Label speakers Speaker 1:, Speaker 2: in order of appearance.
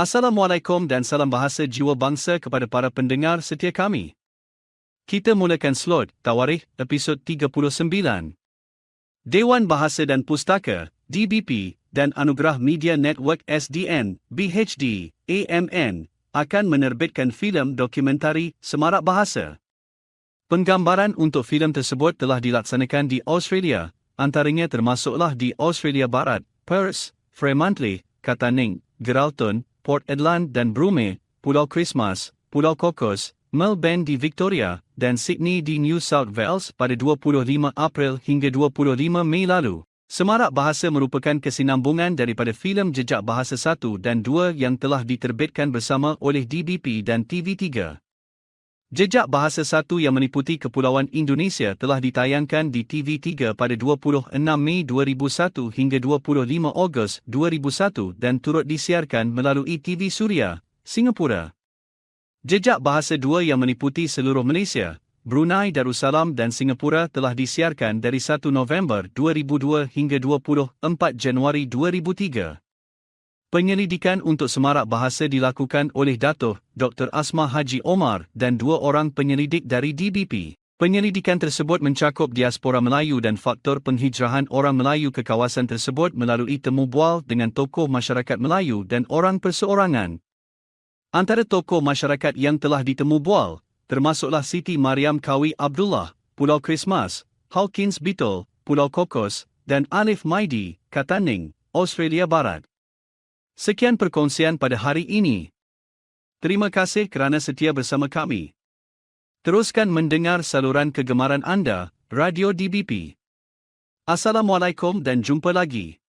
Speaker 1: Assalamualaikum dan salam bahasa jiwa bangsa kepada para pendengar setia kami. Kita mulakan slot Tawarikh episod 39. Dewan Bahasa dan Pustaka, DBP, dan Anugerah Media Network SDN, BHD, AMN, akan menerbitkan filem dokumentari Semarak Bahasa. Penggambaran untuk filem tersebut telah dilaksanakan di Australia, antaranya termasuklah di Australia Barat, Perth, Fremantle, Katanning, Geraldton, Port Edland dan Brume, Pulau Christmas, Pulau Cocos, Melbourne di Victoria, dan Sydney di New South Wales pada 25 April hingga 25 Mei lalu. Semarak Bahasa merupakan kesinambungan daripada filem Jejak Bahasa 1 dan 2 yang telah diterbitkan bersama oleh DBP dan TV3. Jejak Bahasa 1 yang meniputi Kepulauan Indonesia telah ditayangkan di TV3 pada 26 Mei 2001 hingga 25 Ogos 2001 dan turut disiarkan melalui TV Suria, Singapura. Jejak Bahasa 2 yang meniputi seluruh Malaysia, Brunei Darussalam dan Singapura telah disiarkan dari 1 November 2002 hingga 24 Januari 2003. Penyelidikan untuk semarak bahasa dilakukan oleh Datuk Dr. Asma Haji Omar dan dua orang penyelidik dari DBP. Penyelidikan tersebut mencakup diaspora Melayu dan faktor penghijrahan orang Melayu ke kawasan tersebut melalui temu bual dengan tokoh masyarakat Melayu dan orang perseorangan. Antara tokoh masyarakat yang telah ditemu bual, termasuklah Siti Mariam Kawi Abdullah, Pulau Christmas, Hawkins Beetle, Pulau Kokos, dan Alif Maidi, Kataning, Australia Barat. Sekian perkongsian pada hari ini. Terima kasih kerana setia bersama kami. Teruskan mendengar saluran kegemaran anda, Radio DBP. Assalamualaikum dan jumpa lagi.